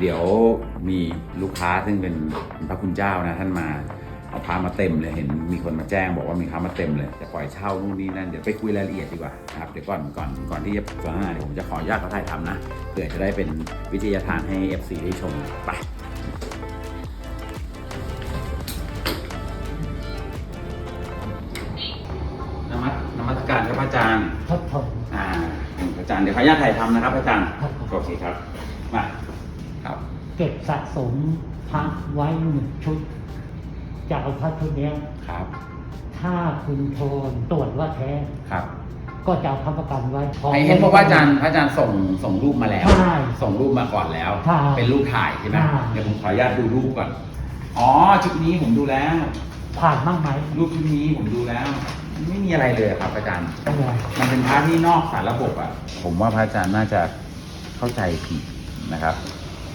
เดี๋ยวมีลูกค้าซึ่งเป็นพระคุณเจ้านะท่านมาเอาพามาเต็มเลยเห็นมีคนมาแจ้งบอกว่ามีค้ามาเต็มเลยจะปล่อยเช่านู่นนี่นั่นเดี๋ยวไปคุยรายละเอียดดีกว่านะครับเดี๋ยวก่อนก่อนก่อนที่จะสนทนาเดี๋ยวผมจะขออนุญาตเขาถ่ายทำนะเผื่อจะได้เป็นวิทยาทานให้ FC ได้ชมไปนมัสนมัสการครับอาจารย์ครับผมอ่าอาจารย์เดี๋ยวขออนุญาตถ่ายทำนะครับอาจารย์ครับโอเคครับมาครับ เก็บสะสมพระไว้หนึ่งชุดจะเอาพระชุดเนี้ยครับ ถ้าคุณโทนตรวจว่าแท้ครับ ก็จะเอาคำประกันไว้ขไอเห็นบอกว่าอาจารย์พระอาจารย์ส่งส่งรูปมาแล้ว ใช่ส่งรูปมาก่อนแล้ว ใช่เป็นรูปถ่ายใช่ไหมใช่ เดี๋ยวผมขออนุญาตดูรูปก่อน อ๋อชุดนี้ผมดูแล้ว ผ่านบ้างไหมรูปชุดนี้ผมดูแล้ว ไม่มีอะไรเลยครับอาจารย์เป็นไร มันเป็นพระที่นอกสารระบบอะ ผมว่าพระอาจารย์น่าจะเข้าใจผิดนะครับ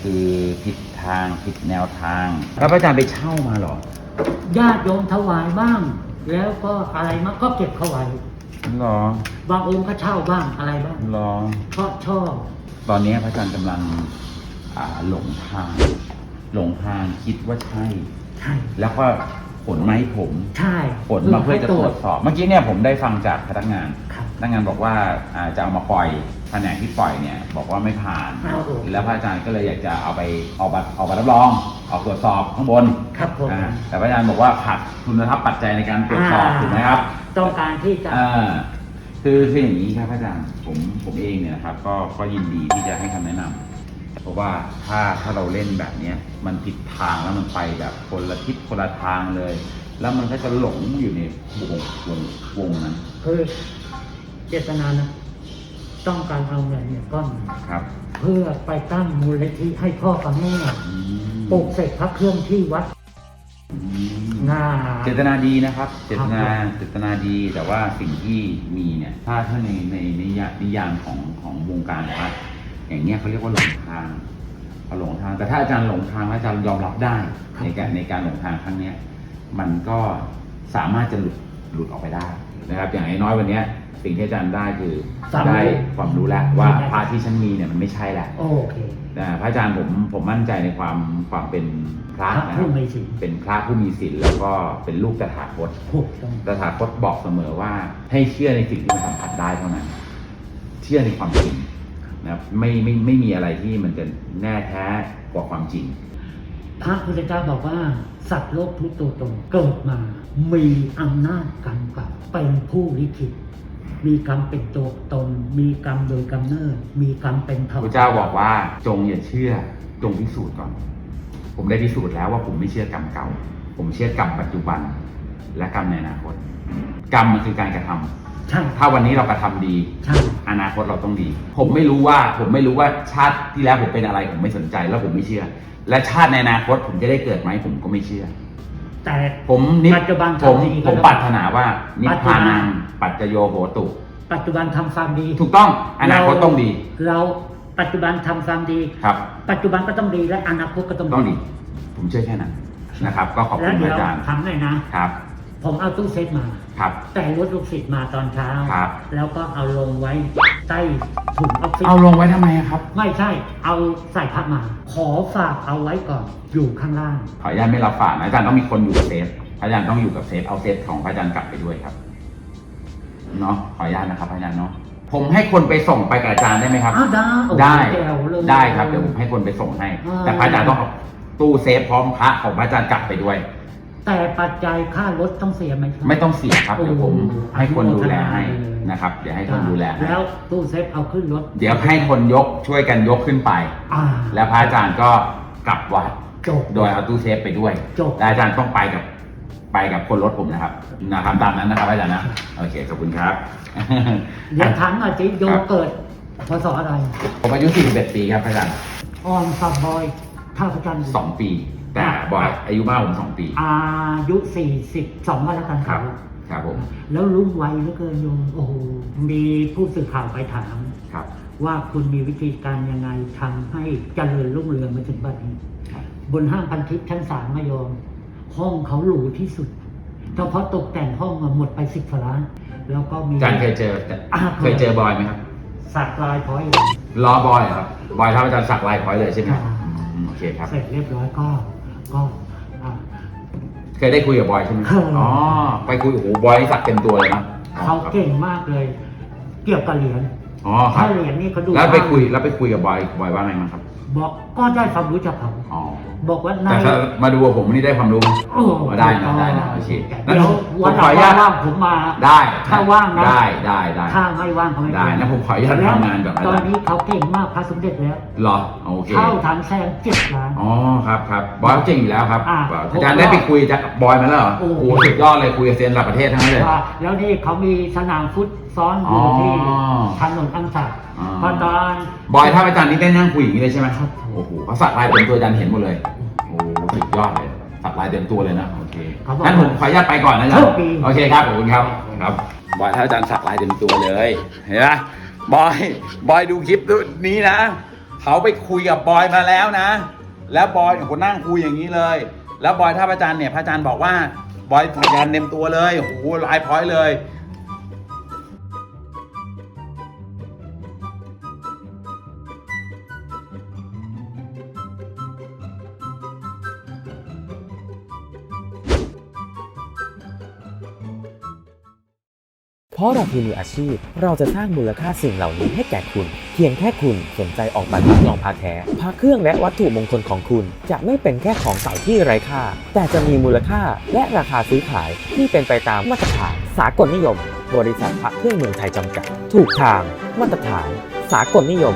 คือผิดทางผิดแนวทางแล้วพระอาจารย์ไปเช่ามาเหรอญาติโยมถวายบ้าง แล้วก็อะไรมาก็เก็บเขาไว้หรอบางองค์ก็เช่าบ้างอะไรบ้างหรอเพราะชอบตอนนี้พระอาจารย์กำลังอ่าหลงทาง หลงทางคิดว่าใช่ ใช่แล้วก็ผลมาให้ผม ใช่ผลมาเพื่อจะตรวจสอบ เมื่อกี้เนี่ยผมได้ฟังจากพนักงาน ครับพ นักงานบอกว่าอ่าจะเอามาปล่อยแผนกที่ปล่อยเนี่ยบอกว่าไม่ผ่านเอาโอเคแล้วพระอาจารย์ก็เลยอยากจะเอาไปเอาบัตรเอาบัตรรับรองเอาตรวจสอบข้างบนครับผม อ่าแต่พระอาจารย์บอกว่าขาดทุนทรัพย์ปัจจัยในการตรวจสอบถูกไหมครับ ต้องการที่จะ อ่าคือคืออย่างนี้ครับอาจารย์ผมผมเองเนี่ยนะครับก็ก็ยินดีที่จะให้คำแนะนำเพราะว่าถ้าถ้าเราเล่นแบบเนี้ยมันผิดทางแล้วมันไปแบบคนละทิศคนละทางเลย แล้วมันก็จะหลงอยู่ในวงวงวงนั้น คือ เจตนานะต้องการเอาเงินเนี่ยก้อนหนึ่งครับ เพื่อไปตั้งมูลนิธิให้พ่อกับแม่อืมปลูกเสร็จพระเครื่องที่วัดอืมงา เจตนาดีนะครับ เจตนาครับ เจตนาดีแต่ว่าสิ่งที่มีเนี่ยถ้าถ้าในในในนิยามนิยามของของวงการพระอย่างเงี้ยเขาเรียกว่าหลงทางเขาหลงทาง แต่ถ้าอาจารย์หลงทางแล้วอาจารย์ยอมรับได้ในการในการหลงทางครั้งเนี้ย มันก็สามารถจะหลุดหลุดออกไปได้นะครับ อย่างน้อยๆวันเนี้ย สิ่งที่อาจารย์ได้คือได้ความรู้แล้วว่าพระที่ฉันมีเนี่ยมันไม่ใช่แหละโอเค นะพระอาจารย์ผมผมมั่นใจในความความเป็นพระพระนะคผู้รับมีศีล เป็นพระผู้มีศีลแล้วก็เป็นลูกตถาคต ถูกต้องตถาคตบอกเสมอว่าให้เชื่อในสิ่งที่มันสัมผัสได้เท่านั้น เชื่อในความจริงนะครับไม่ไม่ไม่มีอะไรที่มันจะแน่แท้กว่าความจริง พระพุทธเจ้าบอกว่า สัตว์โลกทุกตัวตนเกิดมา มีอำนาจกรรมกับเป็นผู้ลิขิต มีกรรมเป็นตัวตน มีกรรมโดยกำเนิด มีกรรมเป็นเผ่าพระเจ้าบอกว่าจงอย่าเชื่อจงพิสูจน์ก่อน ผมได้พิสูจน์แล้วว่าผมไม่เชื่อกรรมเก่า ผมเชื่อกรรมปัจจุบัน และกรรมในอนาคต กรรมมันคือการกระทำใช่ถ้าวันนี้เรากระทำดีใช่อนาคตเราต้องดี ผมไม่รู้ว่าผมไม่รู้ว่าชาติที่แล้วผมเป็นอะไรผมไม่สนใจ แล้วผมไม่เชื่อ และชาติในอนาคตผมจะได้เกิดไหมผมก็ไม่เชื่อ แต่ผมนิปัจจุบันผมทำดีก็ผมแล้ว ปรารถนาว่า นิพพานังปัจจุบันปัจจโยโหตุ ปัจจุบันทำความดีถูกต้องอนาคตต้องดีเราปัจจุบันทำความดี ครับ ปัจจุบันก็ต้องดีและอนาคตก็ต้องต้องดี ผมเชื่อแค่นั้นนะครับ ก็ขอบแล้คุวณเดี๋ยวอาจารย์ทำหน่อยนะครับ ผมเอาตู้เซฟมา ครับ แต่รถลูกศิษย์มาตอนเช้า ครับ แล้วก็เอาลงไว้ใต้ถุงออฟฟิศเอาลงไว้ทำไมครับ ไม่ใช่ เอาใส่พัดมา ขอฝากเอาไว้ก่อนอยู่ข้างล่าง ขออนุญาตไม่รับฝากนะอาจารย์ต้องมีคนอยู่กับเซฟอาจารย์ต้องอยู่กับเซฟเอาเซฟของพระอาจารย์กลับไปด้วยครับเนาะขออนุญาตนะครับพระอาจารย์เนาะผมให้คนไปส่งไปกับอาจารย์ได้ไหมครับอ้าวได้โอ้โหได้แจ๋วเลย ได้ครับเดี๋ยวผมให้คนไปส่งให้ อ่า แต่พระอาจารย์ต้องเอาตู้เซฟพร้อมพระของพระอาจารย์กลับไปด้วย แต่ปัจจัยค่ารถต้องเสียไหมครับ ไม่ต้องเสียครับ เดี๋ยวผมโอ้ให้คนดูแลให้อนุโมทนาเลยนะครับ เดี๋ยวให้คนดูแลให้แล้วตู้เซฟเอาขึ้นรถ เดี๋ยวให้คนยกช่วยกันยกขึ้นไปอ่าแล้วพระอาจารย์ก็กลับวัดจบโดยเอาตู้เซฟไปด้วยจบและอาจารย์ต้องไปกับไปกับคนรถผมนะครับนะครับตามนั้นนะครับอาจารย์นะ โอเค ขอบคุณครับ เดี๋ยวถามหน่อยสิโยครับเกิดพศอะไร ผมอายุ41ปีครับอาจารย์ออนซับบอยท่าพระจันทร์สองปี แต่บอยอายุมากผมสองปี อายุสี่สิบสองวันแล้วกันครับ ครับผม แล้วรุ่งไวเหลือเกินโยมโอ้โหมีผู้สื่อข่าวไปถาม ครับว่าว่าคุณมีวิธีการยังไงทำให้เจริญรุ่งเรืองมาถึงบัดนี้ ครับ บนห้างพันทิพย์ชั้นสามมาโยมห้องเขาหรูที่สุดเฉพาะตกแต่งห้องอะหมดไปสิบล้าน แล้วก็มีอาจารย์เคยเจออ่าเคยเจอบอยไหมครับ สักลายพอยต์รอบอยเหรอครับ บอยท่าพระจันทร์สักลายพร้อยเลยใช่ไหมครับอืมโอเคครับ เสร็จเรียบร้อยก็ ก็อ่าเคยได้คุยกับบอยใช่ไหมเคยอ๋อ ไปคุยโอ้โหบอยนี่สักเต็มตัวเลยนะอ๋อเขาครับเก่งมากเลย เกี่ยวกับเหรียญอ๋อครัถ้าบ เหรียญนี่เขาดูแล้วไปมาก คุยแล้วไปคุยกับบอยบอยว่าไงบ้างครับ บอกก็ได้ความรู้จากเขาอ๋อบอกว่าในแต่ถ้ามาดูกับผมนี่ได้ความรู้โอ้โหได้นะได้นะโอเคงั้นเดี๋ยวผมวันขหอลัองนุญาตว่างๆผมมา ได้ถ้าว่างนะ ได้ได้ได้ถ้าไม่ว่างเขาไม่ได้เป็นนะผมขออนุญาตแล้วทำงานก่อนนะตอนนี้เขาเก่งมากพระสมเด็จแล้วเหรอโอเค เข้าทางแซงเจ็ดล้าน อ๋อครับครับบอยเขาเก่งอยู่แล้วครับอ่าอาจารย์ได้ไปคุยจากบอยมาแล้วเหรอโอ้โอ้โหสุดยอดเลยคุยกับเซียนระดับประเทศทั้งนั้นเลย ว่าแล้วนี่เขามีสนามฟุตซ้อนอยู่ที่อ๋อ ถนนอังสะ อ๋อพอตอนบอยท่าพระจันทร์นี่ได้นั่งคุยอย่างนี้เลยใช่ไหมครับโอ้โหเขาสักลายเต็มตัวอาจารย์เห็นหมดเลยโอ้โหสุดยอดเลยสักลายเต็มตัวเลยนะโอเคเขาบอกงั้นผมขออนุญาตไปก่อนนะอาจารโชย์คดีโอเคครับขอบคุณครับครับบอยท่าพระจันทร์สักลายเต็มตัวเลยเห็นไหมบอยบอยดูคลิปนี้นะเขาไปคุยกับบอยมาแล้วนะ แล้วบอยโอ้โหนั่งคุยอย่างนี้เลย แล้วบอยท่าพระจันทร์เนี่ยพระอาจารย์บอกว่าบอยสักยันต์เต็มตัวเลยโอ้โหลายพร้อยเลย เพราะเราคือมืออาชีพ เราจะสร้างมูลค่าสิ่งเหล่านี้ให้แก่คุณ เพียงแค่คุณสนใจออกแบบรับรองพาแท้พาเครื่องและวัตถุมงคลของคุณ จะไม่เป็นแค่ของเก่าที่ไร้ค่า แต่จะมีมูลค่าและราคาซื้อขายที่เป็นไปตามมาตรฐานสากลนิยม บริษัทพระเครื่องเมืองไทยจำกัด ถูกทาง มาตรฐาน สากลนิยม